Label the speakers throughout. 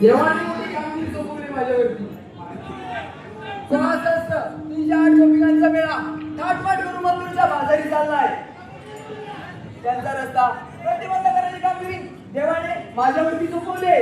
Speaker 1: देवाने मोठी कामगिरी सोपवली माझ्यावरती सहासष्ट तीनशे आठ गोपिकांचा मेळा थाटमाट करून मंदिरच्या बाजारी चाललाय त्यांचा रस्ता प्रतिबंध करण्याची कामगिरी देवाने माझ्यावरती सोपवले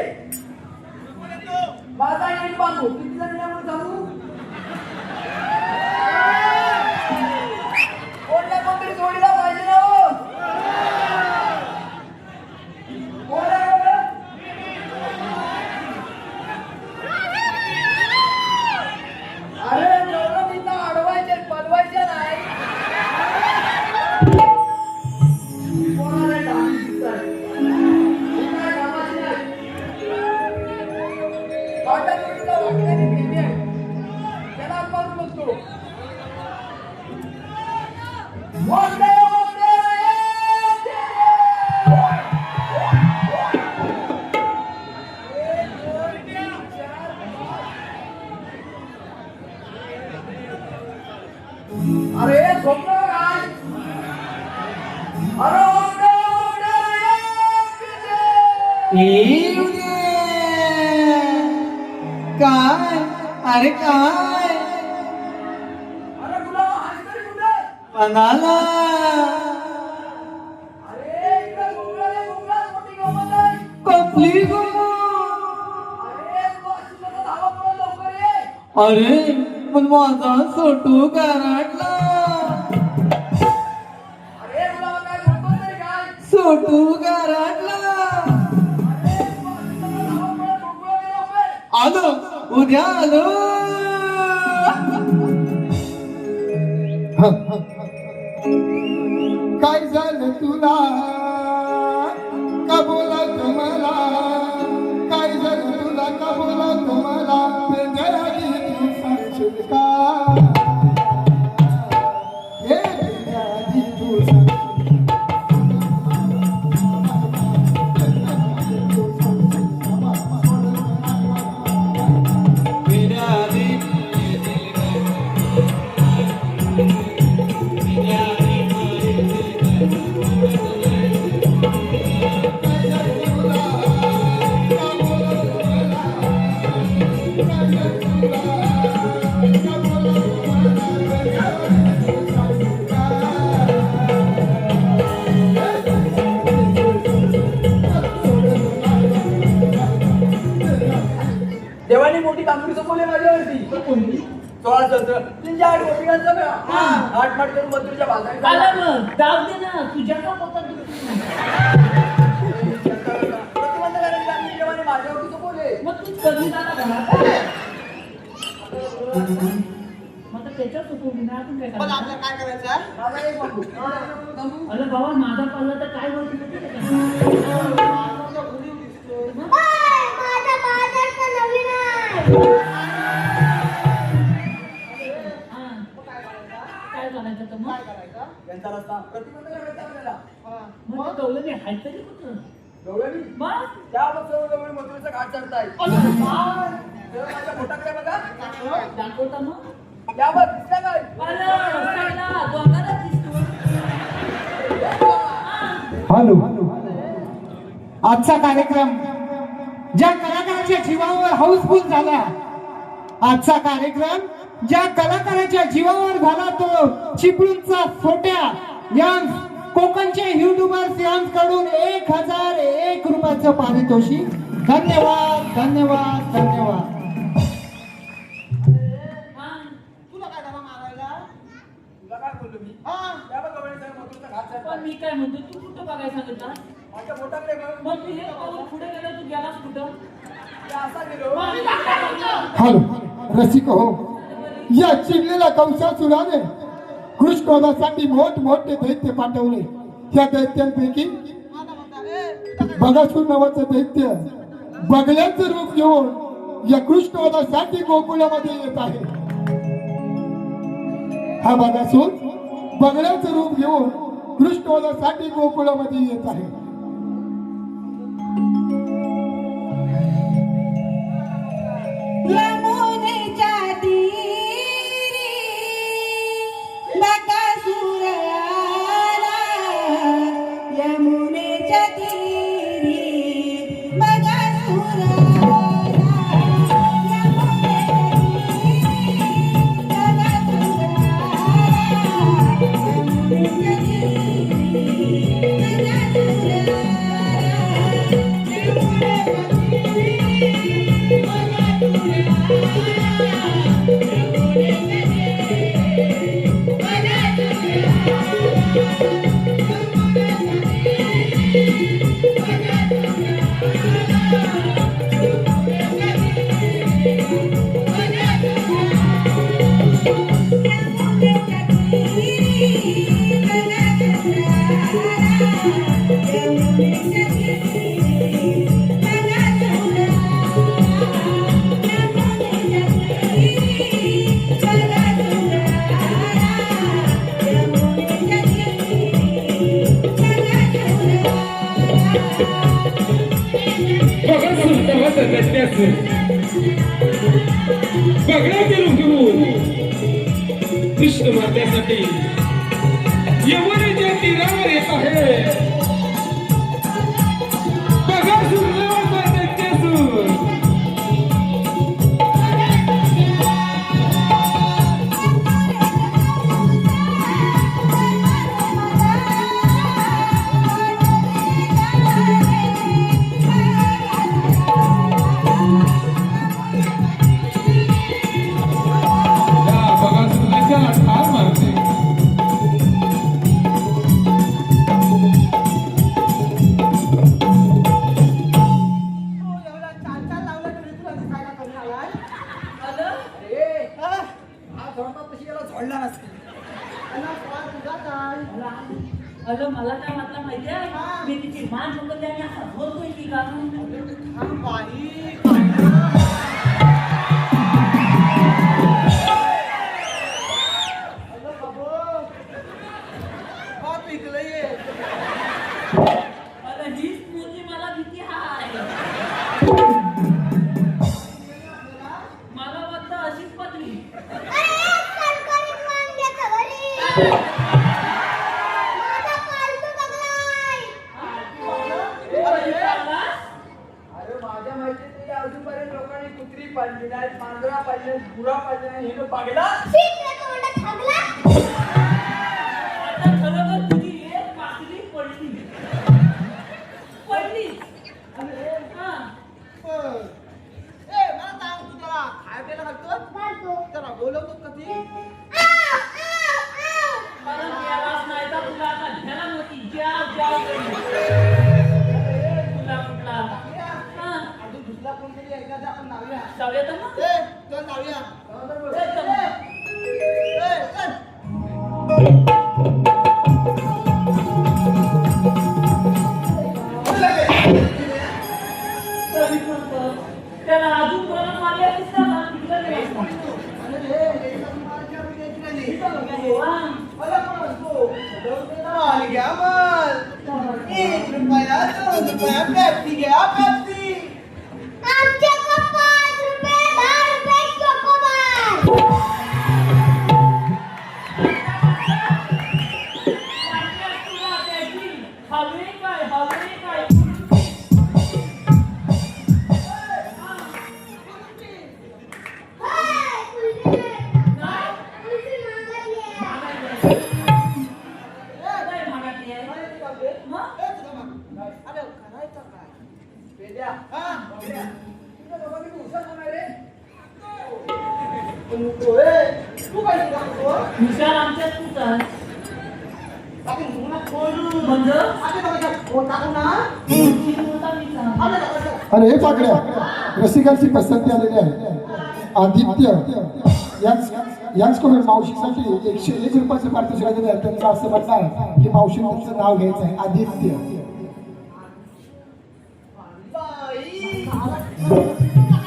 Speaker 1: कुठे
Speaker 2: पणाला
Speaker 1: अरे
Speaker 2: गो।
Speaker 1: अरे
Speaker 2: पण माझा सोटू
Speaker 1: गाराटला
Speaker 2: सोटू
Speaker 1: गाराटला
Speaker 2: आलो उद्या आलो।
Speaker 1: Oh.
Speaker 3: आला. मग जाऊ दे ना तुझ्या का पोटात मग तू कधी जाणार घरात मग आता त्याच्यात आपण काय करणार.
Speaker 1: बांबू.
Speaker 3: अरे बाबा माझा पडला तर काय का?
Speaker 4: माझा बाजार नवीन आहे
Speaker 3: काय करायचं? तर मग
Speaker 1: यांचा रस्ता. प्रतिबंध करायचा आपल्याला
Speaker 3: मग ते कळलं नाही हाय तरी कुठं?
Speaker 1: गवळणी
Speaker 3: मग?
Speaker 1: त्या बघ सर्व गवळी मंदिराचा घाट चढताय.
Speaker 3: अरे बाप.
Speaker 1: तेव्हा माझ्या पोटाकडे बघा.
Speaker 3: दाखवता मग?
Speaker 1: त्या बघ दिसतं काय
Speaker 3: दोघांना दिसतो.
Speaker 5: हॅलो. आजचा कार्यक्रम ज्या कलाकाराच्या जीवावर हाऊसफुल झाला आजचा कार्यक्रम ज्या कलाकाराच्या जीवावर झाला तो चिपळूणचा सोट्या यांस कोकणचे युट्यूबर्स यांसकडून एक हजार एक रुपयाचं पारितोषिक. धन्यवाद धन्यवाद धन्यवाद.
Speaker 3: हा.
Speaker 1: तुला काय बोललो मी?
Speaker 3: पण काय म्हणतो तू कुठं बघायला सांगितलं
Speaker 1: माझ्या पोटाकडे बघ.
Speaker 3: मग तू हे पाऊल पुढे गेला तू गेलास कुठं?
Speaker 1: मी असा गेलो.
Speaker 3: मग मी काय म्हणतो?
Speaker 5: हॅलो रसिक हो. या चिडलेल्या कंसासुराने कृष्णोदासाठी मोठ मोठे दैत्य पाठवले. त्या दैत्यांपैकी बगासूर नावाचं दैत्य बगल्याचं रूप घेऊन या कृष्णवधासाठी गोकुळामध्ये येत आहे. हा बगासूर बगल्याचं रूप घेऊन कृष्णवधासाठी गोकुळामध्ये येत आहे.
Speaker 6: Thank you. घडले असेल बघायचे घेऊन कृष्ण मात्यासाठी यमुनेच्या तीरावर येत आहे.
Speaker 7: দিদারে পান্দ্রা পাইলে বুড়া পাইলে হিন্দু পাগলা ঠিক अरे हे
Speaker 2: पाकड्या. रसिकांची पसंती आलेली आहे. आदित्य. यांचकडून मावशीसाठी एकशे एक रुपयाचे पार्टी दिले त्यांचं असं म्हणणार की मावशी मावशीचं नाव घ्यायचं आहे. आदित्य. あ!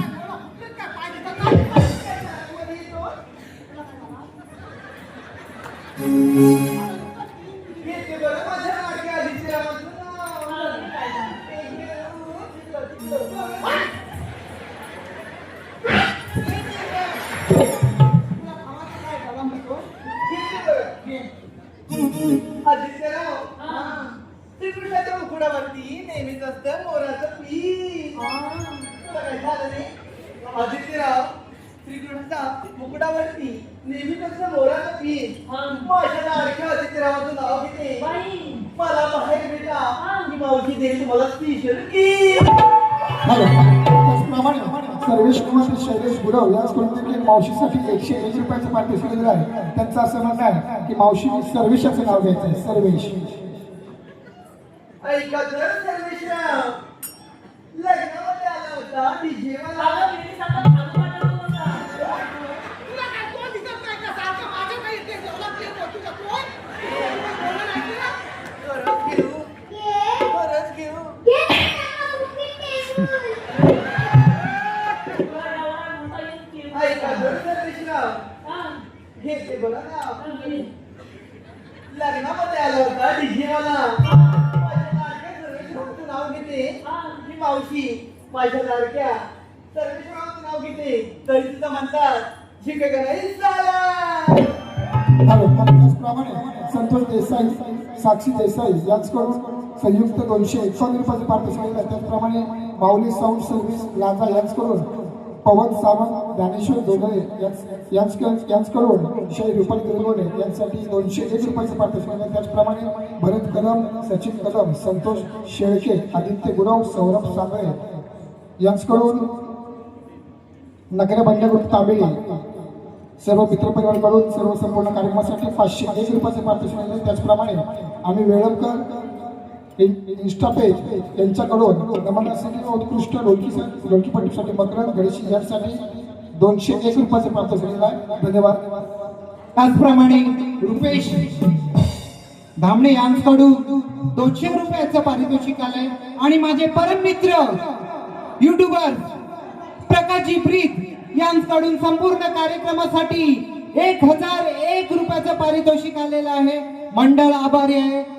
Speaker 2: मावशीसाठी एकशे एक रुपयाचं पार्टीशन दिलं आहे. त्यांचं असं म्हणणं आहे की मावशी सर्वेशाचं नाव घ्यायचं आहे. सर्वेश
Speaker 3: सर्वेश
Speaker 7: भेटते बघा ना लग्नामध्ये आला होता नाव घेते.
Speaker 3: ही.
Speaker 7: मावशी माझ्या लाडक्या. सर्वेश्वराचं नाव घेते. तरी तिथं म्हणतात झिके गणेश झाला.
Speaker 2: संतोष देसाई साक्षी देसाई यांच्याकडून संयुक्त दोनशे एकावन्न रुपयाची पार्टिसिपेट त्याचप्रमाणे माऊली साऊंड सर्व्हिस लाजा यांच्याकडून पवन सावंत ज्ञानेश्वर जोगळे यांच- यांच्याकडून शे रुपये गिरगोणे यांसाठी दोनशे एक रुपयाचं पारितोषिक आहे त्याचप्रमाणे भरत कदम सचिन कदम संतोष शेळके आदित्य गुरव सौरभ सांगळे यांच्याकडून नगरे बंडगुप्त तांबेली सर्व मित्रपरिवारकडून सर्व संपूर्ण कार्यक्रमासाठी पाचशे एक रुपयाचे पारितोषिक आहे त्याचप्रमाणे आम्ही वेळवकर इन- पेज यांच्याकडून नमनासाठी व उत्कृष्ट ढोलकी ढोलकीपट्टीसाठी मकरंद गणेशी यांसाठी दोनशे एक रुपयाचे पारितोषिक आहे. धन्यवाद.
Speaker 5: त्याचप्रमाणे रुपेश धामणे यांच्याकडून दोनशे रुपयाचं पारितोषिक आलंय. आणि माझे परम मित्र युट्यूबर प्रकाशजी प्रीत यांच्याकडून संपूर्ण कार्यक्रमासाठी एक हजार एक रुपयाचं पारितोषिक आलेलं आहे. मंडळ आभारी आहे.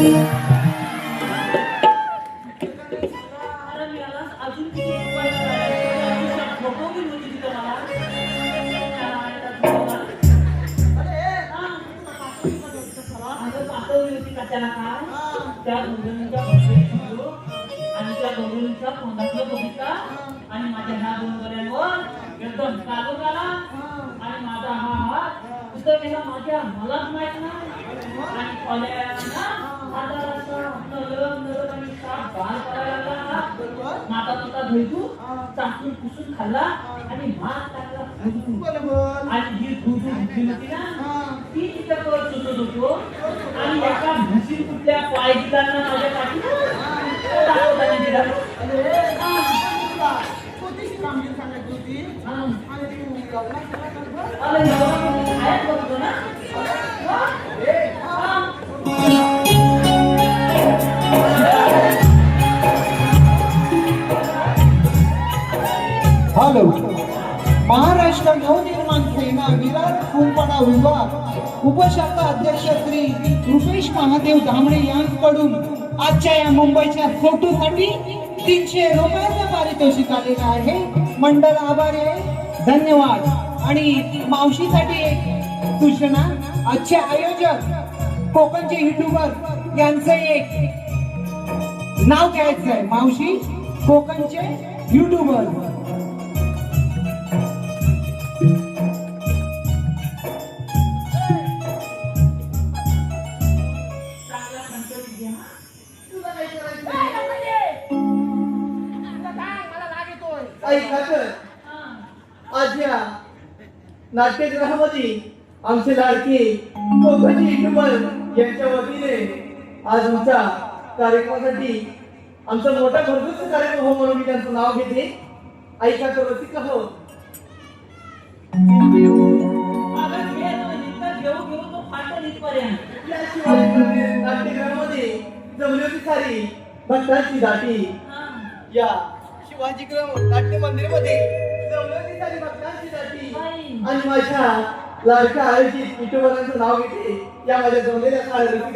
Speaker 7: अरे
Speaker 3: आपला भेटू चाकून पुसून खाल्ला आणि आणि ती तिथं परत सुचत होतो हो. आणि एका भुशी कुठल्या पाय माझ्या पाठी
Speaker 8: सांगायची होती?
Speaker 5: नवनिर्माण सेना विराट कुंपणा विभाग. उपशाखा अध्यक्ष श्री रुपेश महादेव धामणे यांकडून आजच्या या मुंबईच्या फोटोसाठी तीनशे रुपयाचं पारितोषिक आलेलं आहे. मंडळ आभारी आहे. धन्यवाद. आणि मावशीसाठी एक सूचना. आजचे आयोजक कोकणचे युट्यूबर यांचं एक नाव घ्यायचं आहे मावशी कोकणचे युट्यूबर.
Speaker 8: नाटक आमचे लाडके यांच्या वतीने आज आमच्या कार्यक्रमासाठी आमचा मोठा भरपूर कार्यक्रम हो म्हणून मी त्यांचं नाव घेते. ऐका तो रसिक हो नाट्यगृहामध्ये जमली होती सारी भक्तांची दाटी या शिवाजीग्राम नाट्य
Speaker 3: मंदिर
Speaker 8: आणि माझ्या लाडक्या आईची युट्यूबरांचं नाव घेते. या माझ्या जमलेल्या काळासाठी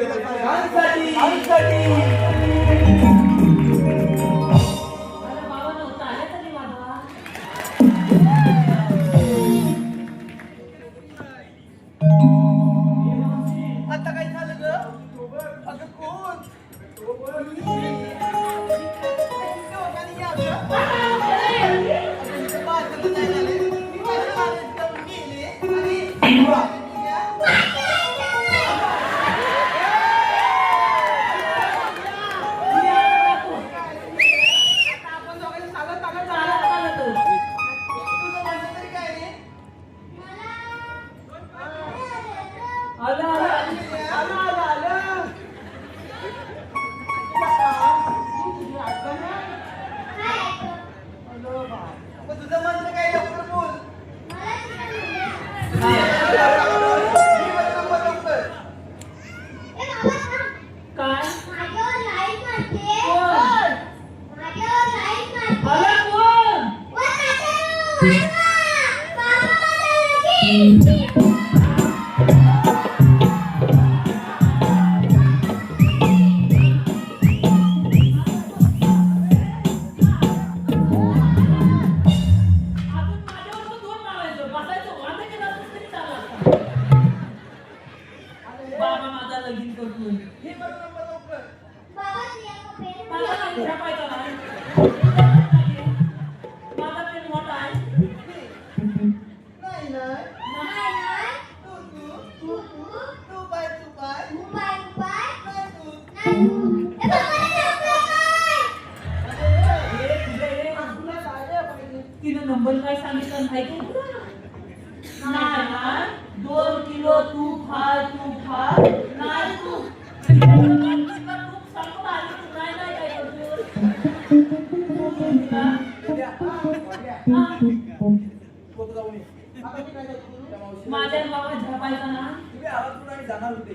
Speaker 8: 我 माझ्या
Speaker 1: बाबा
Speaker 3: झपायचा ना?
Speaker 8: तुम्ही आवाज जाणार होते.